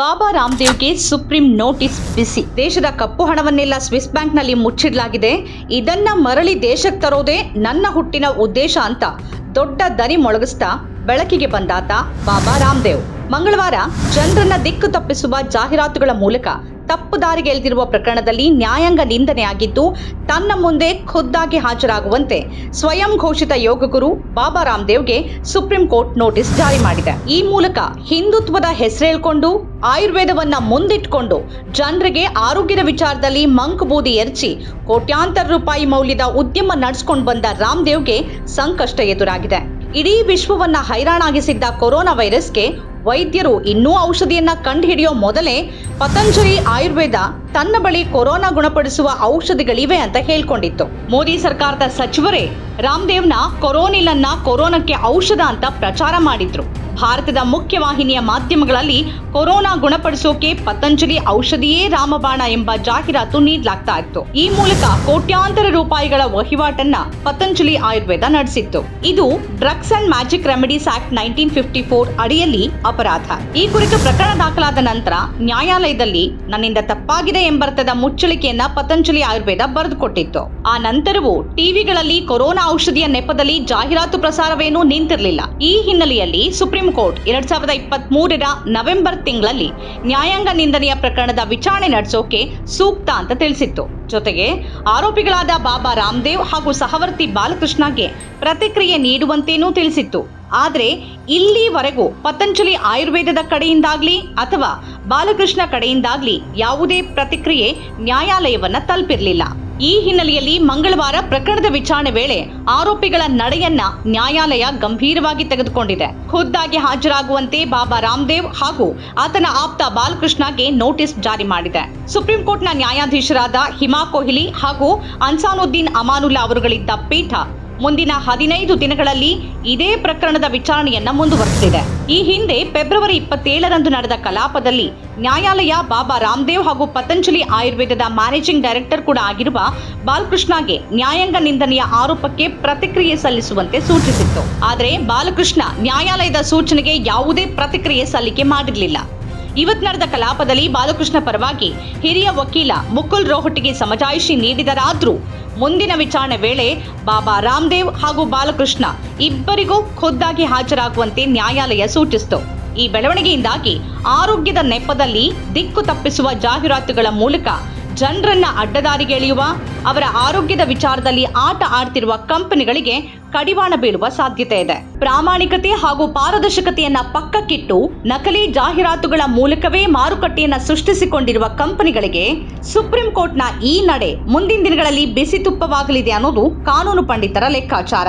ಬಾಬಾ ರಾಮದೇವ್ಗೆ supreme notice ಬಿಸಿ. ದೇಶದ ಕಪ್ಪು ಹಣವನ್ನೆಲ್ಲ Swiss ಬ್ಯಾಂಕ್ನಲ್ಲಿ ಮುಚ್ಚಿಡಲಾಗಿದೆ. ಇದನ್ನ ಮರಳಿ ದೇಶಕ್ಕೆ ತರೋದೇ ನನ್ನ ಹುಟ್ಟಿನ ಉದ್ದೇಶ ಅಂತ ದೊಡ್ಡ ದನಿ ಮೊಳಗಿಸ್ತಾ ಬೆಳಕಿಗೆ ಬಂದಾತ ಬಾಬಾ ರಾಮದೇವ್. ಮಂಗಳವಾರ ಜನರನ್ನ ದಿಕ್ಕು ತಪ್ಪಿಸುವ ಜಾಹೀರಾತುಗಳ ಮೂಲಕ ತಪ್ಪು ದಾರಿಗೆ ಎಳೆದಿರುವ ಪ್ರಕರಣದಲ್ಲಿ ನ್ಯಾಯಾಂಗ ನಿಂದನೆಯಾಗಿದ್ದು ತನ್ನ ಮುಂದೆ ಖುದ್ದಾಗಿ ಹಾಜರಾಗುವಂತೆ ಸ್ವಯಂ ಘೋಷಿತ ಯೋಗಗುರು ಬಾಬಾ ರಾಮದೇವ್ಗೆ ಸುಪ್ರೀಂ ಕೋರ್ಟ್ ನೋಟಿಸ್ ಜಾರಿ ಮಾಡಿದೆ. ಈ ಮೂಲಕ ಹಿಂದುತ್ವದ ಹೆಸರೇಳ್ಕೊಂಡು ಆಯುರ್ವೇದವನ್ನ ಮುಂದಿಟ್ಕೊಂಡು ಜನರಿಗೆ ಆರೋಗ್ಯದ ವಿಚಾರದಲ್ಲಿ ಮಂಕುಬೂದಿ ಎರಚಿ ಕೋಟ್ಯಾಂತರ ರೂಪಾಯಿ ಮೌಲ್ಯದ ಉದ್ಯಮ ನಡೆಸ್ಕೊಂಡು ಬಂದ ರಾಮದೇವ್ಗೆ ಸಂಕಷ್ಟ ಎದುರಾಗಿದೆ. ಇಡೀ ವಿಶ್ವವನ್ನ ಹೈರಾಣಾಗಿಸಿದ್ದ ಕೊರೋನಾ ವೈರಸ್ಗೆ ವೈದ್ಯರು ಇನ್ನೂ ಔಷಧಿಯನ್ನ ಕಂಡುಹಿಡಿಯೋ ಮೊದಲೇ ಪತಂಜಲಿ ಆಯುರ್ವೇದ ತನ್ನ ಬಳಿ ಕೊರೋನಾ ಗುಣಪಡಿಸುವ ಔಷಧಿಗಳಿವೆ ಅಂತ ಹೇಳ್ಕೊಂಡಿತ್ತು. ಮೋದಿ ಸರ್ಕಾರದ ಸಚಿವರೇ ರಾಮದೇವ್ನ ಕೊರೋನಿಲನ್ನ ಕೊರೋನಾಕ್ಕೆ ಔಷಧ ಅಂತ ಪ್ರಚಾರ ಮಾಡಿದ್ರು. ಭಾರತದ ಮುಖ್ಯವಾಹಿನಿಯ ಮಾಧ್ಯಮಗಳಲ್ಲಿ ಕೊರೋನಾ ಗುಣಪಡಿಸೋಕೆ ಪತಂಜಲಿ ಔಷಧಿಯೇ ರಾಮಬಾಣ ಎಂಬ ಜಾಹೀರಾತು ನೀಡಲಾಗ್ತಾ ಇತ್ತು. ಈ ಮೂಲಕ ಕೋಟ್ಯಾಂತರ ರೂಪಾಯಿಗಳ ವಹಿವಾಟನ್ನ ಪತಂಜಲಿ ಆಯುರ್ವೇದ ನಡೆಸಿತ್ತು. ಇದು drugs and magic remedies act nineteen fifty four ಅಡಿಯಲ್ಲಿ ಅಪರಾಧ. ಈ ಕುರಿತು ಪ್ರಕರಣ ದಾಖಲಾದ ನಂತರ ನ್ಯಾಯಾಲಯದಲ್ಲಿ ನನ್ನಿಂದ ತಪ್ಪಾಗಿದೆ ಎಂಬರ್ಥದ ಮುಚ್ಚಳಿಕೆಯನ್ನ ಪತಂಜಲಿ ಆಯುರ್ವೇದ ಬರೆದುಕೊಟ್ಟಿತ್ತು. ಆ ನಂತರವೂ ಟಿವಿಗಳಲ್ಲಿ ಕೊರೋನಾ ಔಷಧಿಯ ನೆಪದಲ್ಲಿ ಜಾಹೀರಾತು ಪ್ರಸಾರವೇನೂ ನಿಂತಿರಲಿಲ್ಲ. ಈ ಹಿನ್ನೆಲೆಯಲ್ಲಿ ಸುಪ್ರೀಂ ಕೋರ್ಟ್ ಎರಡ್ ಸಾವಿರದ ಇಪ್ಪತ್ತ್ ಮೂರರ ನವೆಂಬರ್ ತಿಂಗಳಲ್ಲಿ ನ್ಯಾಯಾಂಗ ನಿಂದನೆಯ ಪ್ರಕರಣದ ವಿಚಾರಣೆ ನಡೆಸೋಕೆ ಸೂಕ್ತ ಅಂತ ತಿಳಿಸಿತ್ತು. ಜೊತೆಗೆ ಆರೋಪಿಗಳಾದ ಬಾಬಾ ರಾಮದೇವ್ ಹಾಗೂ ಸಹವರ್ತಿ ಬಾಲಕೃಷ್ಣಗೆ ಪ್ರತಿಕ್ರಿಯೆ ನೀಡುವಂತೇನೂ ತಿಳಿಸಿತ್ತು. ಆದರೆ ಇಲ್ಲಿವರೆಗೂ ಪತಂಜಲಿ ಆಯುರ್ವೇದದ ಕಡೆಯಿಂದಾಗ್ಲಿ ಅಥವಾ ಬಾಲಕೃಷ್ಣ ಕಡೆಯಿಂದಾಗ್ಲಿ ಯಾವುದೇ ಪ್ರತಿಕ್ರಿಯೆ ನ್ಯಾಯಾಲಯವನ್ನ ತಲುಪಿರಲಿಲ್ಲ. ಈ ಹಿನ್ನೆಲೆಯಲ್ಲಿ ಮಂಗಳವಾರ ಪ್ರಕರಣದ ವಿಚಾರಣೆ ವೇಳೆ ಆರೋಪಿಗಳ ನಡೆಯನ್ನ ನ್ಯಾಯಾಲಯ ಗಂಭೀರವಾಗಿ ತೆಗೆದುಕೊಂಡಿದೆ. ಖುದ್ದಾಗಿ ಹಾಜರಾಗುವಂತೆ ಬಾಬಾ ರಾಮದೇವ್ ಹಾಗೂ ಆತನ ಆಪ್ತ ಬಾಲಕೃಷ್ಣಗೆ ನೋಟಿಸ್ ಜಾರಿ ಮಾಡಿದೆ. ಸುಪ್ರೀಂ ಕೋರ್ಟ್ನ ನ್ಯಾಯಾಧೀಶರಾದ ಹಿಮಾ ಕೊಹ್ಲಿ ಹಾಗೂ ಅನ್ಸಾನುದ್ದೀನ್ ಅಮಾನುಲ್ಲಾ ಅವರುಗಳಿದ್ದ ಪೀಠ ಮುಂದಿನ ಹದಿನೈದು ದಿನಗಳಲ್ಲಿ ಇದೇ ಪ್ರಕರಣದ ವಿಚಾರಣೆಯನ್ನ ಮುಂದುವರೆಸಿದೆ. ಈ ಹಿಂದೆ ಫೆಬ್ರವರಿ ಇಪ್ಪತ್ತೇಳರಂದು ನಡೆದ ಕಲಾಪದಲ್ಲಿ ನ್ಯಾಯಾಲಯ ಬಾಬಾ ರಾಮದೇವ್ ಹಾಗೂ ಪತಂಜಲಿ ಆಯುರ್ವೇದದ ಮ್ಯಾನೇಜಿಂಗ್ ಡೈರೆಕ್ಟರ್ ಕೂಡ ಆಗಿರುವ ಬಾಲಕೃಷ್ಣಗೆ ನ್ಯಾಯಾಂಗ ನಿಂದನೆಯ ಆರೋಪಕ್ಕೆ ಪ್ರತಿಕ್ರಿಯೆ ಸಲ್ಲಿಸುವಂತೆ ಸೂಚಿಸಿತ್ತು. ಆದರೆ ಬಾಲಕೃಷ್ಣ ನ್ಯಾಯಾಲಯದ ಸೂಚನೆಗೆ ಯಾವುದೇ ಪ್ರತಿಕ್ರಿಯೆ ಸಲ್ಲಿಕೆ ಮಾಡಿರಲಿಲ್ಲ. ಇವತ್ತು ನಡೆದ ಕಲಾಪದಲ್ಲಿ ಬಾಲಕೃಷ್ಣ ಪರವಾಗಿ ಹಿರಿಯ ವಕೀಲ ಮುಕುಲ್ ರೋಹಟಿಗೆ ಸಮಜಾಯಿಷಿ ನೀಡಿದರಾದ್ರೂ ಮುಂದಿನ ವಿಚಾರಣೆ ವೇಳೆ ಬಾಬಾ ರಾಮದೇವ್ ಹಾಗೂ ಬಾಲಕೃಷ್ಣ ಇಬ್ಬರಿಗೂ ಖುದ್ದಾಗಿ ಹಾಜರಾಗುವಂತೆ ನ್ಯಾಯಾಲಯ ಸೂಚಿಸಿತು. ಈ ಬೆಳವಣಿಗೆಯಿಂದಾಗಿ ಆರೋಗ್ಯದ ನೆಪದಲ್ಲಿ ದಿಕ್ಕು ತಪ್ಪಿಸುವ ಜಾಹೀರಾತುಗಳ ಮೂಲಕ ಜನರನ್ನ ಅಡ್ಡದಾರಿಗೆ ಎಳೆಯುವ, ಅವರ ಆರೋಗ್ಯದ ವಿಚಾರದಲ್ಲಿ ಆಟ ಆಡ್ತಿರುವ ಕಂಪನಿಗಳಿಗೆ ಕಡಿವಾಣ ಬೀಳುವ ಸಾಧ್ಯತೆ ಇದೆ. ಪ್ರಾಮಾಣಿಕತೆ ಹಾಗೂ ಪಾರದರ್ಶಕತೆಯನ್ನ ಪಕ್ಕಕ್ಕಿಟ್ಟು ನಕಲಿ ಜಾಹೀರಾತುಗಳ ಮೂಲಕವೇ ಮಾರುಕಟ್ಟೆಯನ್ನ ಸೃಷ್ಟಿಸಿಕೊಂಡಿರುವ ಕಂಪನಿಗಳಿಗೆ ಸುಪ್ರೀಂ ಕೋರ್ಟ್ನ ಈ ನಡೆ ಮುಂದಿನ ದಿನಗಳಲ್ಲಿ ಬಿಸಿ ತುಪ್ಪವಾಗಲಿದೆ ಅನ್ನೋದು ಕಾನೂನು ಪಂಡಿತರ ಲೆಕ್ಕಾಚಾರ.